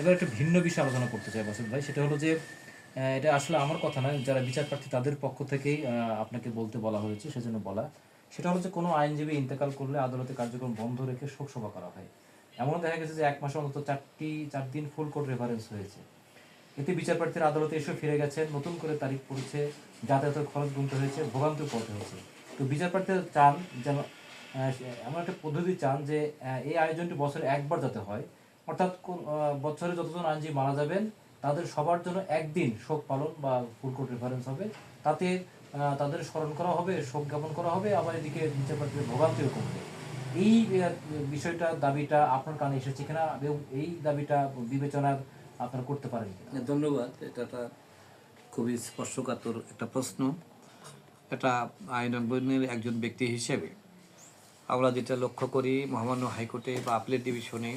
এবার একটা ভিন্ন বিষয় আলোচনা করতে চাই বাসুদ ভাই। সেটা হলো যে এটা আসলে আমার কথা নয়, যারা বিচার প্রার্থী তাদের পক্ষ থেকেই আপনাকে বলতে বলা হয়েছে, সেজন্য বলা। সেটা হলো যে, কোনো আইনজীবী ইন্তেকাল করলে আদালতে কার্যক্রম বন্ধ রেখে শোকসভা করা হয়। এমনও দেখা গেছে যে, এক মাসে অন্তত চারটি, চার দিন ফুল কোর্ট রেফারেন্স হয়েছে। এতে বিচার প্রার্থীরা আদালতে এসে ফিরে গেছেন, নতুন করে তারিখ পড়েছে, যাতায়াতের খরচ গুনতে হয়েছে, ভোগান্তি পড়তে হয়েছে। তো বিচারপ্রার্থীরা চান যেন এমন একটা পদ্ধতি চান যে এই আয়োজনটি বছরে একবার যাতে হয় অর্থাৎ বছরে যতজন আইনজীবী মারা যাবেন তাদের সবার জন্য একদিন শোক পালন বা ফুল কোর্ট রেফারেন্স হবে। তাতে তাদের স্মরণ করা হবে শোক জ্ঞাপন করা হবে আবার এদিকে বিচার প্রার্থীদের ভোগান্তিও কমবে। এই বিষয়টা দাবিটা আপনার কানে এসেছে কিনা এবং এই দাবিটা বিবেচনার আপনারা করতে পারেন হ্যাঁ, ধন্যবাদ। এটা একটা খুবই স্পর্শকাতর একটা প্রশ্ন। এটা আইনজ্ঞের একজন ব্যক্তি হিসেবে। আমরা যেটা লক্ষ্য করি মহামান্য হাইকোর্টে বা আপিলের ডিভিশনে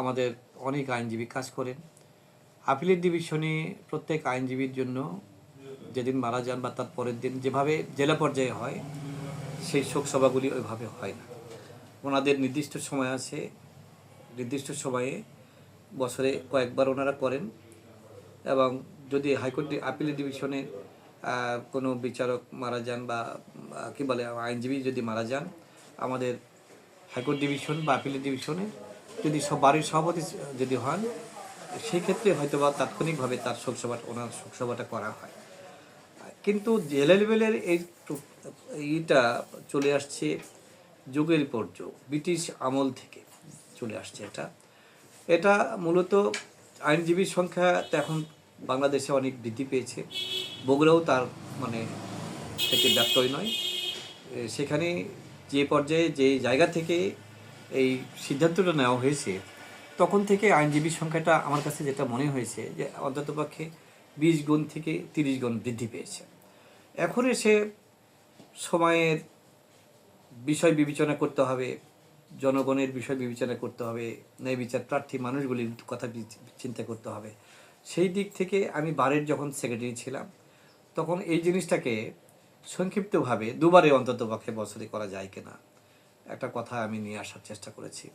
আমাদের অনেক আইনজীবী কাজ করেন। আপিলের ডিভিশনে প্রত্যেক আইনজীবীর জন্য যেদিন মারা যান বা তার পরের দিন যেভাবে জেলা পর্যায়ে হয়, সেই শোকসভাগুলি ওইভাবে হয় না। ওনাদের নির্দিষ্ট সময় আছে, নির্দিষ্ট সময়ে বছরে কয়েকবার ওনারা করেন এবং যদি হাইকোর্ট আপিল ডিভিশনে কোনো বিচারক মারা যান বা কী বলে, আইনজীবী যদি মারা যান, আমাদের হাইকোর্ট ডিভিশন বা আপিল ডিভিশনে যদি সব বাড়ির সভাপতি যদি হন সেই ক্ষেত্রে হয়তো বা তাৎক্ষণিকভাবে তার শোকসভা ওনার শোকসভাটা করা হয়। কিন্তু জেলা লেভেলের এই ইটা চলে আসছে যুগের পর যুগ, ব্রিটিশ আমল থেকে চলে আসছে এটা। এটা মূলত আইনজীবীর সংখ্যা তো এখন বাংলাদেশে অনেক বৃদ্ধি পেয়েছে। বগুড়াও তার মানে থেকে ব্যত্যয় নয়। সেখানে যে পর্যায়ে যে জায়গা থেকে এই সিদ্ধান্তটা নেওয়া হয়েছে, তখন থেকে আইনজীবীর সংখ্যাটা আমার কাছে যেটা মনে হয়েছে যে অন্ততপক্ষে বিশ গুণ থেকে তিরিশ গুণ বৃদ্ধি পেয়েছে। এখন এসে সময়ের বিষয় বিবেচনা করতে হবে, জনগণের বিষয় বিবেচনা করতে হবে, ন্যায় বিচার প্রার্থী মানুষগুলির কথা চিন্তা করতে হবে। সেই দিক থেকে আমি বারের যখন সেক্রেটারি ছিলাম, তখন এই জিনিসটাকে সংক্ষিপ্তভাবে দুবারে অন্তত পক্ষে বছরে করা যায় কিনা একটা কথা আমি নিয়ে আসার চেষ্টা করেছি।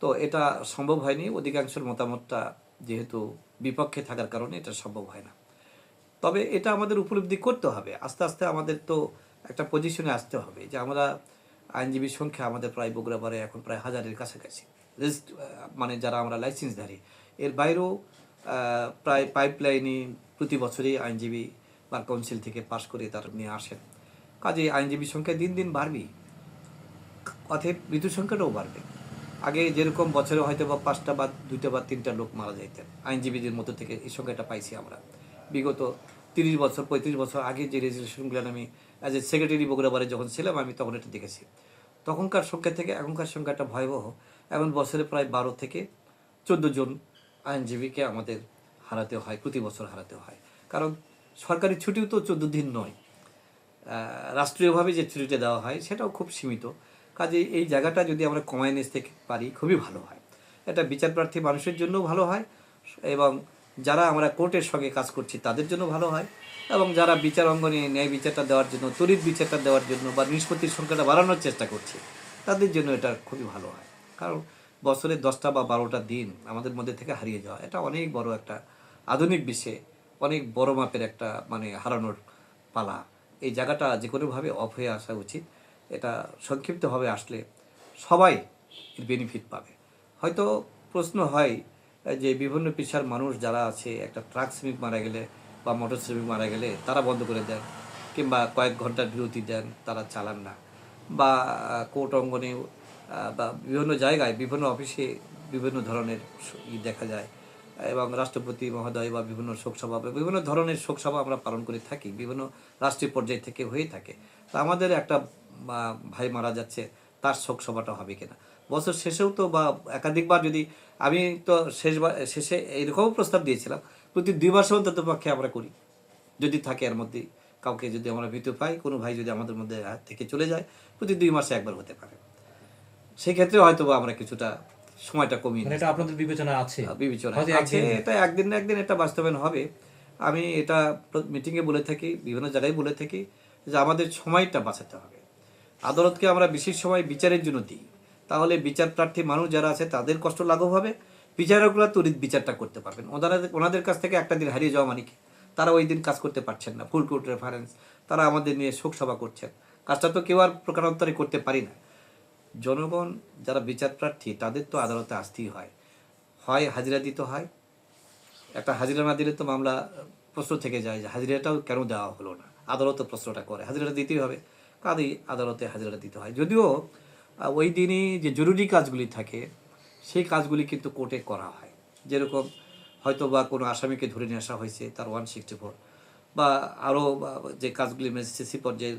তো এটা সম্ভব হয়নি, অধিকাংশের মতামতটা যেহেতু বিপক্ষে থাকার কারণে এটা সম্ভব হয় না। তবে এটা আমাদের উপলব্ধি করতে হবে, আস্তে আস্তে আমাদের তো একটা পজিশনে আসতে হবে যে আমরা আইনজীবীর সংখ্যা আমাদের প্রায় বগুড়াবারে এখন প্রায় হাজারের কাছাকাছি। মানে যারা আমরা লাইসেন্সধারী এর বাইরেও প্রায় পাইপলাইনে প্রতি বছরই আইনজীবী বা কাউন্সিল থেকে পাশ করে তার নিয়ে আসেন। কাজে আইনজীবীর সংখ্যা দিন দিন বাড়বেই। অতএব মৃত্যুর সংখ্যাটাও বাড়বে। আগে যেরকম বছরে হয়তো বা পাঁচটা বা দুইটা বা তিনটা লোক মারা যাইতেন, আইনজীবীদের মধ্যে থেকে এই সংখ্যাটা পাইছি আমরা। বিগত তিরিশ বছর, পঁয়ত্রিশ বছর আগে যে রেজলিউশনগুলো আমি অ্যাজ এ সেক্রেটারি বগুড়াবারে যখন ছিলাম, আমি তখন এটা দেখেছি। তখনকার সংখ্যা থেকে এখনকার সংখ্যাটা ভয়াবহ। এখন বছরে প্রায় বারো থেকে চোদ্দ জন আইনজীবীকে আমাদের হারাতে হয়, প্রতি বছর হারাতে হয়। কারণ সরকারি ছুটিও তো চোদ্দ দিন নয়। রাষ্ট্রীয়ভাবে যে ছুটিটা দেওয়া হয়, সেটাও খুব সীমিত। কাজে এই জায়গাটা যদি আমরা কমায় নিতে পারি, খুবই ভালো হয়। এটা বিচার প্রার্থী মানুষের জন্যও ভালো হয় এবং যারা আমরা কোর্টের সঙ্গে কাজ করছি তাদের জন্য ভালো হয় এবং যারা বিচার অঙ্গনে ন্যায় বিচারটা দেওয়ার জন্য তড়িৎ বিচারটা দেওয়ার জন্য বা নিষ্পত্তির সংখ্যাটা বাড়ানোর চেষ্টা করছে, তাদের জন্য এটা খুবই ভালো হয়। কারণ বছরে দশটা বা বারোটা দিন আমাদের মধ্যে থেকে হারিয়ে যাওয়া, এটা অনেক বড় একটা আধুনিক বিশ্বে অনেক বড় মাপের একটা মানে হারানোর পালা। এই জায়গাটা যে কোনোভাবে অফ হয়ে আসা উচিত। এটা সংক্ষিপ্তভাবে আসলে সবাই এর বেনিফিট পাবে। হয়তো প্রশ্ন হয়, যে বিভিন্ন পেশার মানুষ যারা আছে, একটা ট্রাক শ্রমিক মারা গেলে বা মোটর শ্রমিক মারা গেলে তারা বন্ধ করে দেন কিংবা কয়েক ঘণ্টার বিরতি দেন, তারা চালান না। বা, কোর্ট অঙ্গনে বা বিভিন্ন জায়গায় বিভিন্ন অফিসে বিভিন্ন ধরনের ই দেখা যায়। এবং রাষ্ট্রপতি মহোদয় বা বিভিন্ন শোকসভা বা বিভিন্ন ধরনের শোকসভা আমরা পালন করে থাকি, বিভিন্ন রাষ্ট্রীয় পর্যায় থেকে হয়ে থাকে। তা আমাদের একটা ভাই মারা যাচ্ছে, তার শোকসভাটা হবে কিনা? বছর শেষেও তো বা একাধিকবার যদি, আমি তো শেষবার, শেষে এইরকমও প্রস্তাব দিয়েছিলাম, প্রতি দুই মাসে অন্তত পক্ষে আমরা করি। যদি থাকে এর মধ্যে, কাউকে যদি আমরা মৃত্যু পাই, কোনো ভাই যদি আমাদের মধ্যে থেকে চলে যায়, প্রতি দুই মাসে একবার হতে পারে। সেই ক্ষেত্রে হয়তো বা আমরা কিছুটা সময়টা কমিয়ে মানে এটা আপনাদের বিবেচনা আছে? বিবেচনা আছে এটা একদিন না একদিন এটা বাস্তবায়ন হবে। আমি এটা মিটিংয়ে বলে থাকি বিভিন্ন জায়গায় বলে থাকি যে আমাদের সময়টা বাঁচাতে হবে। আদালতকে আমরা বিশেষ সময় বিচারের জন্য দিই। তাহলে বিচার প্রার্থী মানুষ যারা আছে তাদের কষ্ট লাঘব হবে। বিচারকরা তড়িৎ বিচারটা করতে পারবেন। ওনারা ওনাদের কাছ থেকে একটা দিন হারিয়ে যাওয়া মানে কি? তারা ওই দিন কাজ করতে পারছেন না। ফুল কোর্ট রেফারেন্স তারা আমাদের নিয়ে শোক সভা করছেন। কাজটা তো কেউ আর প্রকারান্তরে করতে পারি না। জনগণ যারা বিচার প্রার্থী, তাদের তো আদালতে আসতেই হয়। হয় হাজিরা দিতে হয়। একটা হাজিরা না দিলে তো মামলা প্রশ্ন থেকে যায় যে হাজিরাটাও কেন দেওয়া হলো না? আদালত প্রশ্নটা করে, হাজিরাটা দিতেই হবে। কাজেই আদালতে হাজিরাটা দিতে হয়। যদিও ওই দিনই যে জরুরি কাজগুলি থাকে, সেই কাজগুলি কিন্তু কোর্টে করা হয়। যেরকম হয়তো বা কোনো আসামিকে ধরে নিয়ে আসা হয়েছে, তার ওয়ান সিক্সটি ফোর, বা আরও যে কাজগুলি ম্যাজিস্ট্রেসি পর্যায়ে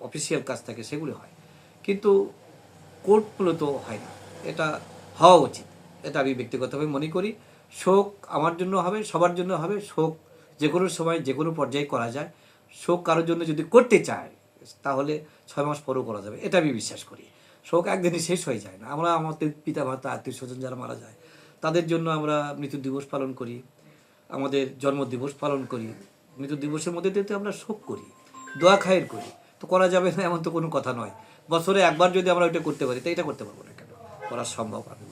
অফিসিয়াল কাজ থাকে, সেগুলি হয়। কিন্তু কোর্ট মূলত হয় না। এটা হওয়া উচিত। এটা আমি ব্যক্তিগতভাবে মনে করি। শোক আমার জন্য হবে, সবার জন্য হবে। শোক যে কোনো সময়, যে কোনো পর্যায়ে করা যায়। শোক কারোর জন্য যদি করতে চায়, তাহলে ছয় মাস পরেও করা যাবে। এটা আমি বিশ্বাস করি। শোক একদিনই শেষ হয়ে যায় না। আমরা আমাদের পিতা মাতা আত্মীয় স্বজন যারা মারা যায়, তাদের জন্য আমরা মৃত্যু দিবস পালন করি, আমাদের জন্ম দিবস পালন করি। মৃত্যু দিবসের মধ্যে তো আমরা শোক করি, দোয়া খায়ের করি। তো করা যাবে না, এমন তো কোনো কথা নয়। বছরে একবার যদি আমরা ওইটা করতে পারি, তো এটা করতে পারব না কেন? করা সম্ভব আর